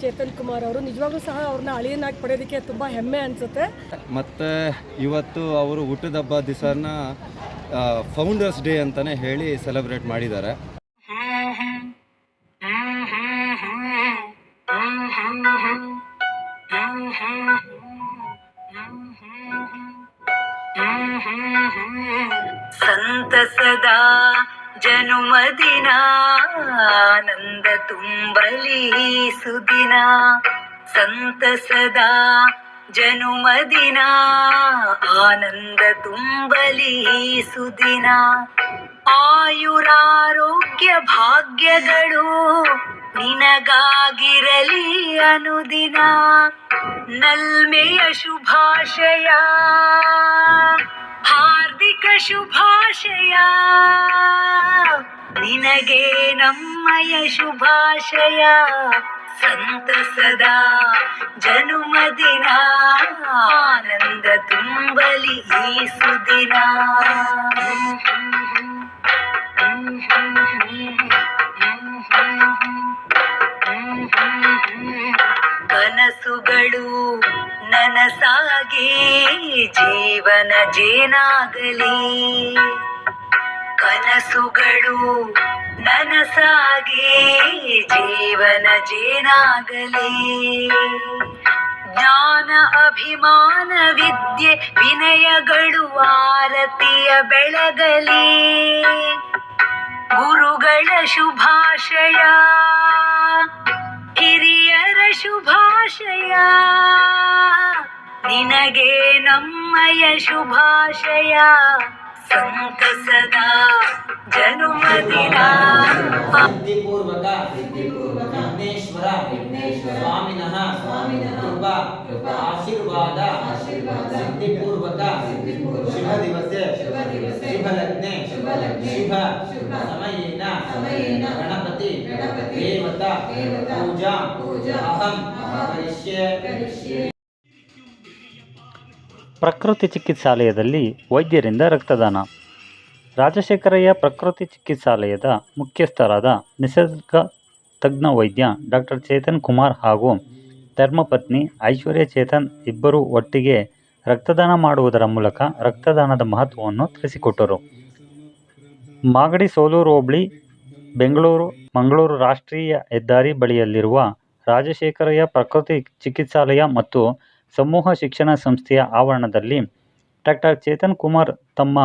ಚೇತನ್ ಕುಮಾರ್ ಅವರು ನಿಜವಾಗ್ಲೂ ಸಹ ಅವ್ರನ್ನ ಅಳಿಯನ್ನಾಗಿ ಪಡೆಯೋದಕ್ಕೆ ತುಂಬ ಹೆಮ್ಮೆ ಅನಿಸುತ್ತೆ. ಮತ್ತು ಇವತ್ತು ಅವರು ಹುಟ್ಟಿದಬ್ಬ ದಿವಸನ ಫೌಂಡರ್ಸ್ ಡೇ ಅಂತಲೇ ಹೇಳಿ ಸೆಲೆಬ್ರೇಟ್ ಮಾಡಿದ್ದಾರೆ. ಸಂತಸದ ಜನುಮದಿನ ಆನಂದ ತುಂಬಲಿ ಸುದಿನ. ಸಂತಸದ ಜನುಮದಿನ ಆನಂದ ತುಂಬಲಿ ಸುದಿನ. ಆಯುರಾರೋಗ್ಯ ಭಾಗ್ಯಗಳು ನಿನಗಾಗಿರಲಿ ಅನುದಿನ. ನಲ್ಮೆಯ ಶುಭಾಶಯ. ಹಾರ್ದಿಕ ಶುಭಾಶಯ. ನಿನಗೆ ನಮ್ಮಯ ಶುಭಾಶಯ. ಸಂತಸದ ಜನುಮದಿನ ಆನಂದ ತುಂಬಲಿ ಈ ಸುದಿನ ಕನಸುಗಳು ನನಸಾಗಿ ಜೀವನ ಜೇನಾಗಲಿ. ಕನಸುಗಳು ನನಸಾಗಿ ಜೀವನ ಜೇನಾಗಲಿ. ಜ್ಞಾನ, ಅಭಿಮಾನ, ವಿದ್ಯೆ, ವಿನಯಗಳು ಆರತಿಯ ಬೆಳಗಲಿ. ಗುರುಗಳ ಶುಭಾಶಯ ಕಿರಿಯರ ಶುಭಾಶಯ. ನಿನಗೆ ನಮ್ಮಯ ಶುಭಾಶಯ. ಸಂತಸದ ಜನುಮದಿನ. ಸಿದ್ಧಿಪೂರ್ವಕ ವಿಘ್ನೇಶ್ವರ ಸ್ವಾಮಿನಃ ಕೃಪಾ ಆಶೀರ್ವಾದ ಸಿದ್ಧಿಪೂರ್ವಕ ಶುಭ ದಿವಸೆ. ಶುಭ ಲಗ್ನೆ ಶುಭ. ಸಮಯೇನ. ಗಣಪತಿ. ದೇವತಾ. ಪೂಜಾ. ಅಹಂ. ಕರಿಷ್ಯೆ. ಪ್ರಕೃತಿ ಚಿಕಿತ್ಸಾಲಯದಲ್ಲಿ ವೈದ್ಯರಿಂದ ರಕ್ತದಾನ. ರಾಜಶೇಖರಯ್ಯ ಪ್ರಕೃತಿ ಚಿಕಿತ್ಸಾಲಯದ ಮುಖ್ಯಸ್ಥರಾದ ನಿಸರ್ಗ ತಜ್ಞ ವೈದ್ಯ ಡಾಕ್ಟರ್ ಚೇತನ್ ಕುಮಾರ್ ಹಾಗೂ ಧರ್ಮಪತ್ನಿ ಐಶ್ವರ್ಯ ಚೇತನ್ ಇಬ್ಬರೂ ಒಟ್ಟಿಗೆ ರಕ್ತದಾನ ಮಾಡುವುದರ ಮೂಲಕ ರಕ್ತದಾನದ ಮಹತ್ವವನ್ನು ತಿಳಿಸಿಕೊಟ್ಟರು. ಮಾಗಡಿ ಸೋಲೂರು ಹೋಬಳಿ, ಬೆಂಗಳೂರು, ಮಂಗಳೂರು ರಾಷ್ಟ್ರೀಯ ಹೆದ್ದಾರಿ ಬಳಿಯಲ್ಲಿರುವ ರಾಜಶೇಖರಯ್ಯ ಪ್ರಕೃತಿ ಚಿಕಿತ್ಸಾಲಯ ಮತ್ತು ಸಮೂಹ ಶಿಕ್ಷಣ ಸಂಸ್ಥೆಯ ಆವರಣದಲ್ಲಿ ಡಾಕ್ಟರ್ ಚೇತನ್ ಕುಮಾರ್ ತಮ್ಮ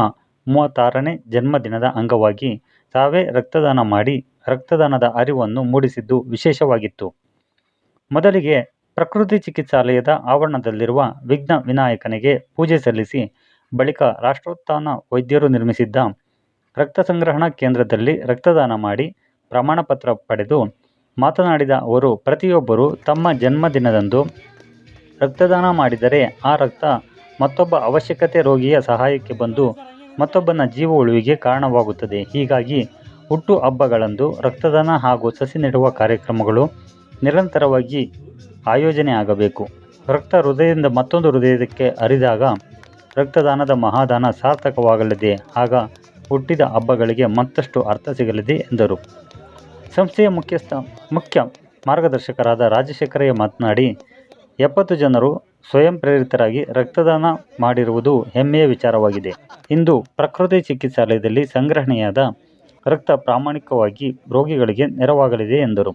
ಮೂವತ್ತಾರನೇ ಜನ್ಮದಿನದ ಅಂಗವಾಗಿ ತಾವೇ ರಕ್ತದಾನ ಮಾಡಿ ರಕ್ತದಾನದ ಅರಿವನ್ನು ಮೂಡಿಸಿದ್ದು ವಿಶೇಷವಾಗಿತ್ತು. ಮೊದಲಿಗೆ ಪ್ರಕೃತಿ ಚಿಕಿತ್ಸಾಲಯದ ಆವರಣದಲ್ಲಿರುವ ವಿಘ್ನ ವಿನಾಯಕನಿಗೆ ಪೂಜೆ ಸಲ್ಲಿಸಿ ಬಳಿಕ ರಾಷ್ಟ್ರೋತ್ಥಾನ ವೈದ್ಯರು ನಿರ್ಮಿಸಿದ್ದ ರಕ್ತ ಸಂಗ್ರಹಣಾ ಕೇಂದ್ರದಲ್ಲಿ ರಕ್ತದಾನ ಮಾಡಿ ಪ್ರಮಾಣಪತ್ರ ಪಡೆದು ಮಾತನಾಡಿದ ಅವರು, ಪ್ರತಿಯೊಬ್ಬರು ತಮ್ಮ ಜನ್ಮದಿನದಂದು ರಕ್ತದಾನ ಮಾಡಿದರೆ ಆ ರಕ್ತ ಮತ್ತೊಬ್ಬ ಅವಶ್ಯಕತೆ ರೋಗಿಯ ಸಹಾಯಕ್ಕೆ ಬಂದು ಮತ್ತೊಬ್ಬನ ಜೀವ ಉಳಿವಿಗೆ ಕಾರಣವಾಗುತ್ತದೆ. ಹೀಗಾಗಿ ಹುಟ್ಟು ಹಬ್ಬಗಳಂದು ರಕ್ತದಾನ ಹಾಗೂ ಸಸಿ ನೆಡುವ ಕಾರ್ಯಕ್ರಮಗಳು ನಿರಂತರವಾಗಿ ಆಯೋಜನೆ ಆಗಬೇಕು. ರಕ್ತ ಹೃದಯದಿಂದ ಮತ್ತೊಂದು ಹೃದಯಕ್ಕೆ ಹರಿದಾಗ ರಕ್ತದಾನದ ಮಹಾದಾನ ಸಾರ್ಥಕವಾಗಲಿದೆ. ಆಗ ಹುಟ್ಟಿದ ಹಬ್ಬಗಳಿಗೆ ಮತ್ತಷ್ಟು ಅರ್ಥ ಸಿಗಲಿದೆ ಎಂದರು. ಸಂಸ್ಥೆಯ ಮುಖ್ಯಸ್ಥ, ಮುಖ್ಯ ಮಾರ್ಗದರ್ಶಕರಾದ ರಾಜಶೇಖರಯ್ಯ ಮಾತನಾಡಿ ಎಪ್ಪತ್ತು ಜನರು ಸ್ವಯಂ ಪ್ರೇರಿತರಾಗಿ ರಕ್ತದಾನ ಮಾಡಿರುವುದು ಹೆಮ್ಮೆಯ ವಿಚಾರವಾಗಿದೆ. ಇಂದು ಪ್ರಕೃತಿ ಚಿಕಿತ್ಸಾಲಯದಲ್ಲಿ ಸಂಗ್ರಹಣೆಯಾದ ರಕ್ತ ಪ್ರಾಮಾಣಿಕವಾಗಿ ರೋಗಿಗಳಿಗೆ ನೆರವಾಗಲಿದೆ ಎಂದರು.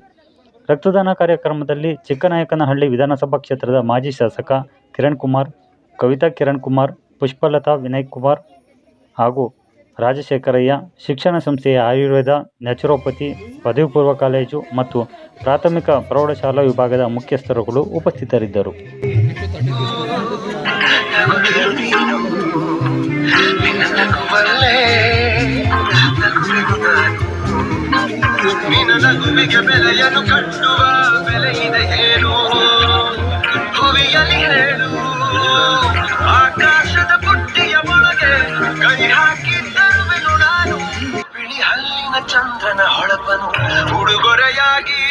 ರಕ್ತದಾನ ಕಾರ್ಯಕ್ರಮದಲ್ಲಿ ಚಿಕ್ಕನಾಯಕನಹಳ್ಳಿ ವಿಧಾನಸಭಾ ಕ್ಷೇತ್ರದ ಮಾಜಿ ಶಾಸಕ ಕಿರಣ್ ಕುಮಾರ್, ಕವಿತಾ ಕಿರಣ್ ಕುಮಾರ್, ಪುಷ್ಪಲತಾ ವಿನಯ್ ಕುಮಾರ್ ಹಾಗೂ ರಾಜಶೇಖರಯ್ಯ ಶಿಕ್ಷಣ ಸಂಸ್ಥೆಯ ಆಯುರ್ವೇದ, ನ್ಯಾಚುರೋಪತಿ ಪದವಿ ಪೂರ್ವ ಕಾಲೇಜು ಮತ್ತು ಪ್ರಾಥಮಿಕ ಪ್ರೌಢಶಾಲಾ ವಿಭಾಗದ ಮುಖ್ಯಸ್ಥರುಗಳು ಉಪಸ್ಥಿತರಿದ್ದರು. ಕಟ್ಟುವ ಚಂದ್ರನ ಹೊಳಪನು ಉಡುಗೊರೆಯಾಗಿ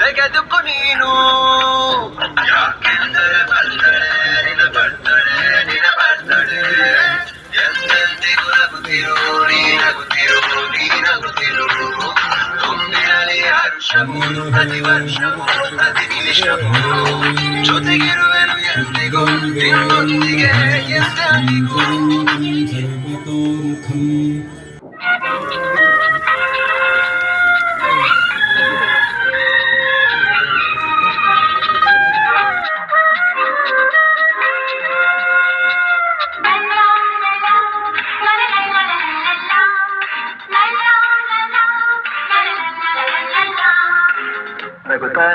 ತೆಗೆದುಕೊ ನೀನು. ಯಾಕೆಂದರೆ ಬರ್ತಡೆ ನಿನ ಬರ್ತಡೆ ನಿನ ಬರ್ತಡೆ. ಎಂದೆಂದಿಗೂ ನಗುತ್ತಿರು ನೀನಗುತ್ತಿರು ನೀನಗುತ್ತಿರು ತುಂಬಿರಲಿ ಹರ್ಷವು ಪ್ರತಿ ಎಂದಿಗೂ, ನಿನ್ನೊಂದಿಗೆ ಎಂದೆಂದಿಗೂ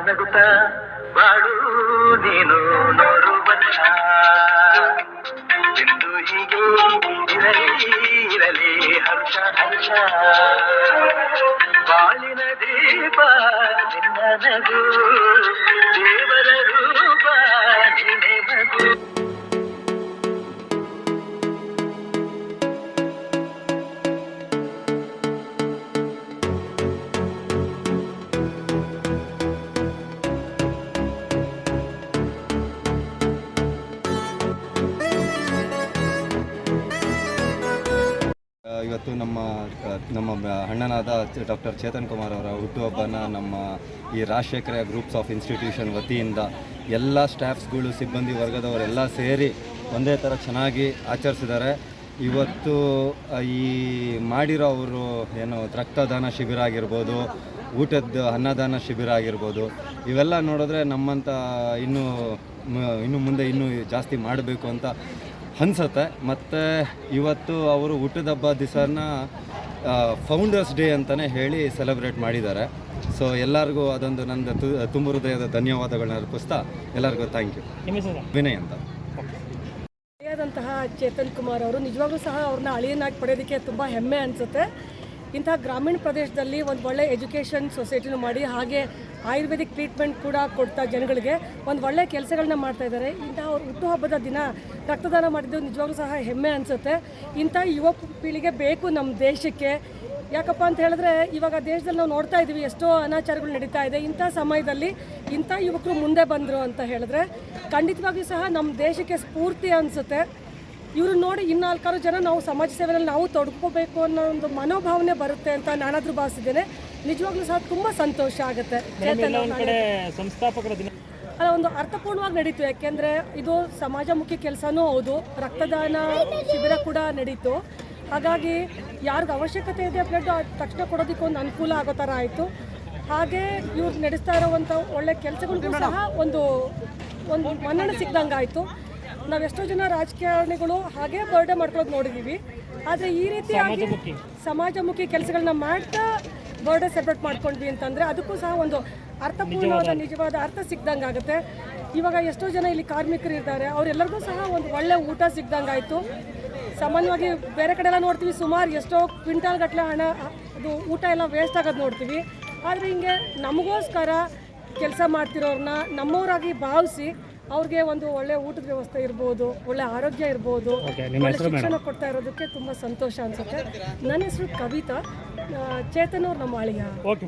ನಗುತ್ತಾ ಬಾಳು ನೀನು ನೋಡು ವರ್ಷ ಎಂದು ಹೀಗೆ ಇರಲಿ ಇರಲಿ, ಹರ್ಷ ಹರ್ಷ. ಬಾಳಿನ ದೀಪ, ನಿನ್ನ ನಗು ದೇವರ ಇವತ್ತು ನಮ್ಮ ನಮ್ಮ ಅಣ್ಣನಾದ ಡಾಕ್ಟರ್ ಚೇತನ್ ಕುಮಾರ್ ಅವರ ಹುಟ್ಟುಹಬ್ಬನ ನಮ್ಮ ಈ ರಾಜಶೇಖರ ಗ್ರೂಪ್ಸ್ ಆಫ್ ಇನ್ಸ್ಟಿಟ್ಯೂಷನ್ ವತಿಯಿಂದ ಎಲ್ಲ ಸ್ಟಾಫ್ಸ್ಗಳು, ಸಿಬ್ಬಂದಿ ವರ್ಗದವರೆಲ್ಲ ಸೇರಿ ಒಂದೇ ಥರ ಚೆನ್ನಾಗಿ ಆಚರಿಸಿದ್ದಾರೆ. ಇವತ್ತು ಈ ಮಾಡಿರೋ ಅವರು ಏನು, ರಕ್ತದಾನ ಶಿಬಿರ ಆಗಿರ್ಬೋದು, ಊಟದ ಅನ್ನದಾನ ಶಿಬಿರ ಆಗಿರ್ಬೋದು, ಇವೆಲ್ಲ ನೋಡಿದ್ರೆ ನಮ್ಮಂಥ ಇನ್ನೂ ಇನ್ನು ಮುಂದೆ ಇನ್ನೂ ಜಾಸ್ತಿ ಮಾಡಬೇಕು ಅಂತ ಅನ್ಸುತ್ತೆ. ಮತ್ತು ಇವತ್ತು ಅವರು ಹುಟ್ಟಿದ ಹಬ್ಬ ದಿವಸನ ಫೌಂಡರ್ಸ್ ಡೇ ಅಂತಲೇ ಹೇಳಿ ಸೆಲೆಬ್ರೇಟ್ ಮಾಡಿದ್ದಾರೆ. ಸೊ ಎಲ್ಲರಿಗೂ ಅದೊಂದು ನನ್ನ ತು ತುಂಬ ಹೃದಯದ ಧನ್ಯವಾದಗಳನ್ನ ಅರ್ಪಿಸ್ತಾ ಎಲ್ಲರಿಗೂ ಥ್ಯಾಂಕ್ ಯು ವಿನಯ್ ಅಂತ. ಆದಂತಹ ಚೇತನ್ ಕುಮಾರ್ ಅವರು ನಿಜವಾಗ್ಲೂ ಸಹ ಅವ್ರನ್ನ ಅಳಿಯನ್ನಾಗಿ ಪಡೆಯೋದಕ್ಕೆ ತುಂಬ ಹೆಮ್ಮೆ ಅನಿಸುತ್ತೆ. ಇಂತಹ ಗ್ರಾಮೀಣ ಪ್ರದೇಶದಲ್ಲಿ ಒಂದು ಒಳ್ಳೆ ಎಜುಕೇಷನ್ ಸೊಸೈಟಿನೂ ಮಾಡಿ ಹಾಗೆ ಆಯುರ್ವೇದಿಕ್ ಟ್ರೀಟ್ಮೆಂಟ್ ಕೂಡ ಕೊಡ್ತಾ ಜನಗಳಿಗೆ ಒಂದು ಒಳ್ಳೆ ಕೆಲಸಗಳನ್ನ ಮಾಡ್ತಾ ಇದ್ದಾರೆ ಇಂತಹ ಅವ್ರ ಹುಟ್ಟುಹಬ್ಬದ ದಿನ ರಕ್ತದಾನ ಮಾಡಿದ್ದು ನಿಜವಾಗ್ಲೂ ಸಹ ಹೆಮ್ಮೆ ಅನಿಸುತ್ತೆ. ಇಂಥ ಯುವ ಪೀಳಿಗೆ ಬೇಕು ನಮ್ಮ ದೇಶಕ್ಕೆ. ಯಾಕಪ್ಪ ಅಂತ ಹೇಳಿದ್ರೆ ಇವಾಗ ದೇಶದಲ್ಲಿ ನಾವು ನೋಡ್ತಾ ಇದ್ದೀವಿ ಎಷ್ಟೋ ಅನಾಚಾರಗಳು ನಡೀತಾ ಇದೆ. ಇಂಥ ಸಮಯದಲ್ಲಿ ಇಂಥ ಯುವಕರು ಮುಂದೆ ಬಂದರು ಅಂತ ಹೇಳಿದ್ರೆ ಖಂಡಿತವಾಗಿಯೂ ಸಹ ನಮ್ಮ ದೇಶಕ್ಕೆ ಸ್ಫೂರ್ತಿ ಅನಿಸುತ್ತೆ. ಇವರು ನೋಡಿ ಇನ್ನಾಲ್ಕಾರು ಜನ ನಾವು ಸಮಾಜ ಸೇವೆಯಲ್ಲಿ ನಾವು ತೊಡ್ಕೋಬೇಕು ಅನ್ನೋ ಒಂದು ಮನೋಭಾವನೆ ಬರುತ್ತೆ ಅಂತ ನಾನಾದರೂ ಭಾವಿಸಿದ್ದೇನೆ. ನಿಜವಾಗ್ಲೂ ಸಹ ತುಂಬ ಸಂತೋಷ ಆಗುತ್ತೆ. ಚೇತನ್ ಸಂಸ್ಥಾಪಕರ ದಿನ ಅಲ್ಲ ಒಂದು ಅರ್ಥಪೂರ್ಣವಾಗಿ ನಡೀತು. ಯಾಕೆಂದ್ರೆ ಇದು ಸಮಾಜಮುಖಿ ಕೆಲಸನೂ ಹೌದು. ರಕ್ತದಾನ ಶಿಬಿರ ಕೂಡ ನಡೀತು. ಹಾಗಾಗಿ ಯಾರಿಗೆ ಅವಶ್ಯಕತೆ ಇದೆ ಬ್ಲಡ್ ತಕ್ಷಣ ಕೊಡೋದಕ್ಕೆ ಒಂದು ಅನುಕೂಲ ಆಗೋ ಥರ ಆಯಿತು. ಹಾಗೆ ಇವ್ರು ನಡೆಸ್ತಾ ಇರೋವಂಥ ಒಳ್ಳೆ ಕೆಲಸಗಳಿಗೂ ಸಹ ಒಂದು ಒಂದು ಮನ್ನಣೆ ಸಿಕ್ದಂಗೆ ಆಯಿತು. ನಾವೆಷ್ಟೋ ಜನ ರಾಜಕಾರಣಿಗಳು ಹಾಗೆ ಬರ್ಡೇ ಮಾಡ್ಕೊಳ್ಳೋದು ನೋಡಿದ್ದೀವಿ ಆದರೆ ಈ ರೀತಿಯಾಗಿ ಸಮಾಜಮುಖಿ ಕೆಲಸಗಳನ್ನ ಮಾಡ್ತಾ ಬರ್ಡೇ ಸೆಲೆಬ್ರೇಟ್ ಮಾಡ್ಕೊಂಡ್ವಿ ಅಂತಂದರೆ ಅದಕ್ಕೂ ಸಹ ಒಂದು ಅರ್ಥಪೂರ್ಣವಾದ ನಿಜವಾದ. ಅರ್ಥ ಸಿಕ್ದಂಗೆ ಆಗುತ್ತೆ ಇವಾಗ ಎಷ್ಟೋ ಜನ ಇಲ್ಲಿ ಕಾರ್ಮಿಕರು ಇದ್ದಾರೆ. ಅವರೆಲ್ಲರಿಗೂ ಸಹ ಒಂದು ಒಳ್ಳೆ ಊಟ ಸಿಕ್ದಂಗೆ ಆಯಿತು ಸಾಮಾನ್ಯವಾಗಿ ಬೇರೆ ಕಡೆ ಎಲ್ಲ ನೋಡ್ತೀವಿ ಸುಮಾರು ಎಷ್ಟೋ ಕ್ವಿಂಟಾಲ್ ಗಟ್ಟಲೆ ಹಣ ಅದು ಊಟ ಎಲ್ಲ ವೇಸ್ಟ್ ಆಗೋದು ನೋಡ್ತೀವಿ. ಆದರೆ ಹಿಂಗೆ ನಮಗೋಸ್ಕರ ಕೆಲಸ ಮಾಡ್ತಿರೋರನ್ನ ನಮ್ಮವರಾಗಿ ಭಾವಿಸಿ ಅವ್ರಿಗೆ ಒಂದು ಒಳ್ಳೆ ಊಟದ ವ್ಯವಸ್ಥೆ ಇರ್ಬೋದು ಒಳ್ಳೆ ಆರೋಗ್ಯ ಇರ್ಬೋದು ಒಳ್ಳೆ ಶಿಕ್ಷಣ ಕೊಡ್ತಾ ಇರೋದಕ್ಕೆ ತುಂಬ ಸಂತೋಷ ಅನಿಸುತ್ತೆ. ನನ್ನ ಹೆಸರು ಕವಿತಾ. ಆ, ಚೇತನ್ ಅವ್ರು ನಮ್ಮ ಅಳಿಯ ಓಕೆ